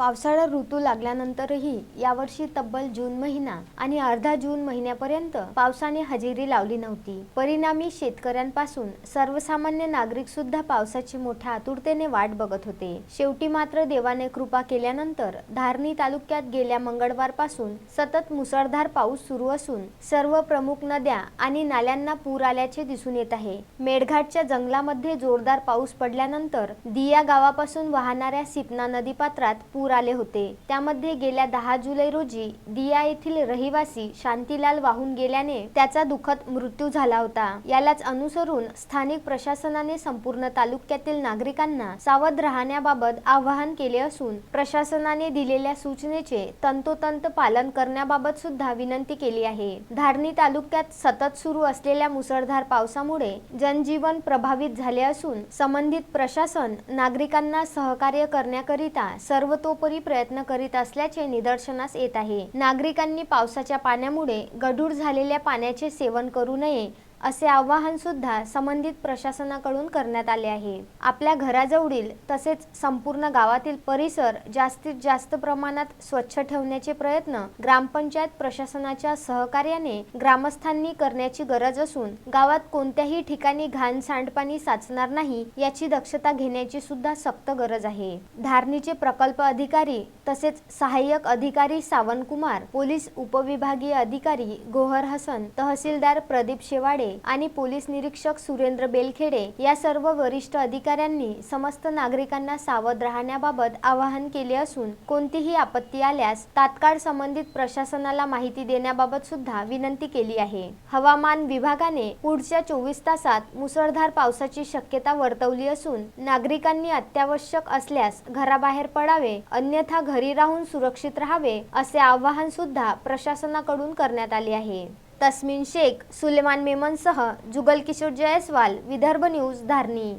पावसाळा ऋतू लागल्यानंतरही यावर्षी तब्बल जून महिना आणि अर्धा जून महिन्यापर्यंत पावसाने हजेरी लावली नव्हती. परिणामी शेतकऱ्यांपासून सर्वसामान्य नागरिक सुद्धा पावसाची मोठ्या आतुरतेने वाट बघत होते. शेवटी मात्र देवाने कृपा केल्यानंतर धारणी तालुक्यात गेल्या मंगळवारपासून सतत मुसळधार पाऊस सुरू असून सर्व प्रमुख नद्या आणि नाल्यांना पूर आल्याचे दिसून येत आहे. मेळघाटच्या जंगलामध्ये जोरदार पाऊस पडल्यानंतर दिया गावापासून वाहणाऱ्या सिपना नदीपात्रात पूर आले होते. त्यामध्ये गेल्या दहा जुलै रोजी दिया येथील रहिवासी शांतीलाल वाहून गेल्याने त्याचा दुःखद मृत्यू झाला होता. यालाच अनुसरून स्थानिक प्रशासनाने संपूर्ण तालुक्यातील नागरिकांना सावध राहण्याबाबत आवाहन केले असून प्रशासनाने दिलेल्या सूचनेचे तंतोतंत पालन करण्याबाबत सुद्धा विनंती केली आहे. धारणी तालुक्यात सतत सुरू असलेल्या मुसळधार पावसामुळे जनजीवन प्रभावित झाले असून संबंधित प्रशासन नागरिकांना सहकार्य करण्याकरिता सर्वतोपरी प्रयत्न करीत असल्याचे निदर्शनास येत आहे. नागरिकांनी पावसाच्या पाण्यामुळे गढूळ झालेल्या पाण्याचे सेवन करू नये असे आवाहन सुद्धा संबंधित प्रशासनाकडून करण्यात आले आहे. आपल्या घराजवळील तसेच संपूर्ण गावातील परिसर जास्तीत जास्त प्रमाणात स्वच्छ ठेवण्याचे प्रयत्न ग्रामपंचायत प्रशासनाच्या सहकार्याने ग्रामस्थांनी करण्याची गरज असून गावात कोणत्याही ठिकाणी घाण सांडपाणी साचणार नाही याची दक्षता घेण्याची सुद्धा सक्त गरज आहे. धारणीचे प्रकल्प अधिकारी तसेच सहाय्यक अधिकारी सावंतकुमार पोलीस उपविभागीय अधिकारी गोहर हसन तहसीलदार प्रदीप शेवाडे आणि पोलीस निरीक्षक सुरेंद्र बेलखेडे या सर्व वरिष्ठ अधिकाऱ्यांनी समस्त नागरिकांना सावध राहण्याबाबत आवाहन केले असून कोणतीही आपत्ती आल्यास तात्काळ संबंधित प्रशासनाला माहिती देण्याबाबत सुद्धा विनंती केली आहे. हवामान विभागाने पुढच्या चोवीस तासात मुसळधार पावसाची शक्यता वर्तवली असून नागरिकांनी अत्यावश्यक असल्यास घराबाहेर पडावे अन्यथा घरी राहून सुरक्षित राहावे असे आवाहन सुद्धा प्रशासनाकडून करण्यात आले आहे. तस्मिन शेख सुलेमान मेमनसह जुगल किशोर जयस्वाल विदर्भ न्यूज धारणी.